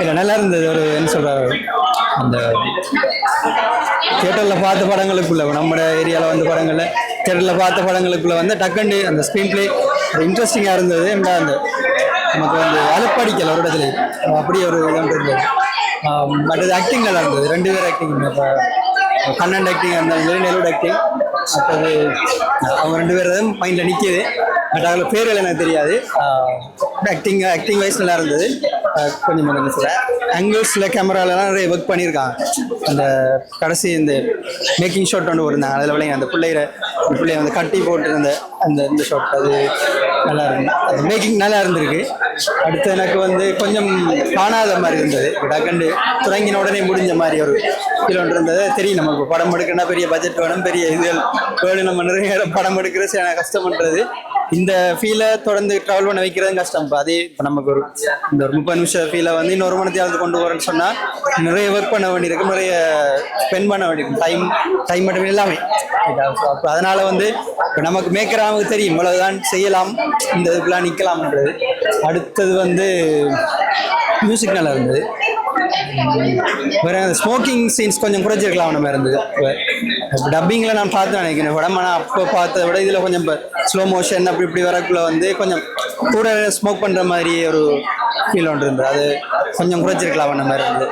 இல்லை நல்லா இருந்தது. ஒரு என்ன சொல்கிறார் அந்த தியேட்டரில் பார்த்த படங்களுக்குள்ள நம்ம ஏரியாவில் வந்து படங்களில் தியேட்டரில் பார்த்த படங்களுக்குள்ள வந்து டக்குண்டு அந்த ஸ்க்ரீன் பிளே இன்ட்ரெஸ்டிங்காக இருந்தது. என்ன அந்த நமக்கு வந்து அலப்படிக்கல ஒரு இடத்துல. அப்படி ஒரு இதாக இருந்தது. பட் மற்றது ஆக்டிங் நல்லா இருந்தது. ரெண்டு பேர் ஆக்டிங் இப்போ கண்ணன் ஆக்டிங் அந்த சரி நெலோட ஆக்டிங் மற்றது அவங்க ரெண்டு பேரும் மைண்டில் நிற்கிது பட் அதில் பேர்கள் எனக்கு தெரியாது. ஆக்டிங் ஆக்டிங் வைஸ் நல்லா இருந்தது. கொஞ்சம் என்ன ஆங்கிள்ஸில் கேமராலலாம் நிறைய ஒர்க் பண்ணியிருக்காங்க அந்த கடைசி இந்த மேக்கிங் ஷாட் ஒன்று இருந்தாங்க அதில் விளையாங்க அந்த பிள்ளைய பிள்ளைய வந்து கட்டி போட்டிருந்த அந்த இந்த ஷாட் அது நல்லா இருந்தது அது மேக்கிங் நல்லா இருந்திருக்கு. அடுத்து எனக்கு வந்து கொஞ்சம் காணாத மாதிரி இருந்தது. டக்கண்டு தொடங்கின உடனே முடிஞ்ச மாதிரி ஒரு ஃபீல் ஒன்று இருந்தது. தெரியும் நமக்கு படம் எடுக்கணும்னா பெரிய பட்ஜெட் வேணும் பெரிய இது வேணும். நம்ம நிறைய படம் எடுக்கிறது சில கஷ்டம் பண்ணுறது இந்த ஃபீலை தொடர்ந்து ட்ராவல் பண்ண வைக்கிறது கஷ்டம் இப்போ அதே இப்போ நமக்கு ஒரு இந்த ஒரு முப்பது நிமிஷம் ஃபீலை வந்து இன்னொரு மணத்தையாவது கொண்டு வரேன்னு சொன்னால் நிறைய ஒர்க் பண்ண வேண்டியிருக்கும் நிறைய ஸ்பெண்ட் பண்ண வேண்டியிருக்கும் டைம் டைம் மட்டும் எல்லாமே. அப்போ அதனால வந்து இப்போ நமக்கு மேக்கராக தெரியும் இவ்வளவுதான் செய்யலாம் இந்த இதுக்குலாம் நிற்கலாம்ன்றது. அடுத்தது வந்து மியூசிக் நல்லா இருந்தது. வேற ஸ்மோக்கிங் சீன்ஸ் கொஞ்சம் குறைஞ்சிருக்கலாம் நம்ம இருந்தது. டப்பிங்கில் நான் பார்த்து நினைக்கிறேன். படம் ஆனால் அப்போ பார்த்ததை விட இதில் கொஞ்சம் இப்போ ஸ்லோ மோஷன் அப்படி இப்படி வரக்குள்ள வந்து கொஞ்சம் கூட ஸ்மோக் பண்ணுற மாதிரி ஒரு ஃபீல் ஒன்று இருந்தது. அது கொஞ்சம் குறைச்சிருக்கலாம் நம்ம இருந்தது.